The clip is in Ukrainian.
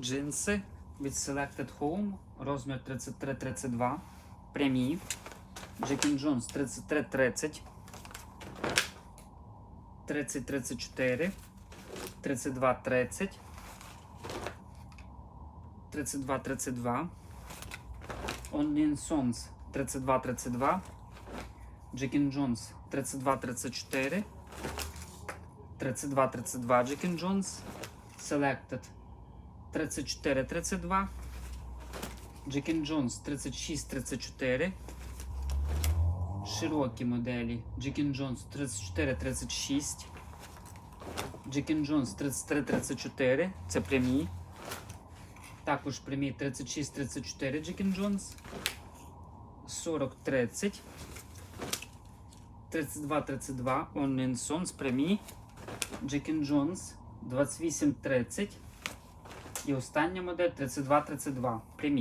Джинси від Selected Home, розмір 33-32, прямі. And Jones 33-30, 30-34, 32-30, 32-32, Only Sons 32-32, Jack and Jones 32-34, 32-32 Jack and Jones, Selected 34-32, Jack and Jones 36-34, широкі моделі and Jones 34-36, Jack and Jones 33-34, це прямі. Також прямі 36-34 Jack and Jones, 40-30, 32-32 Only Sons прямі, and Jones 28-30 і остання модель 32-32 прямі.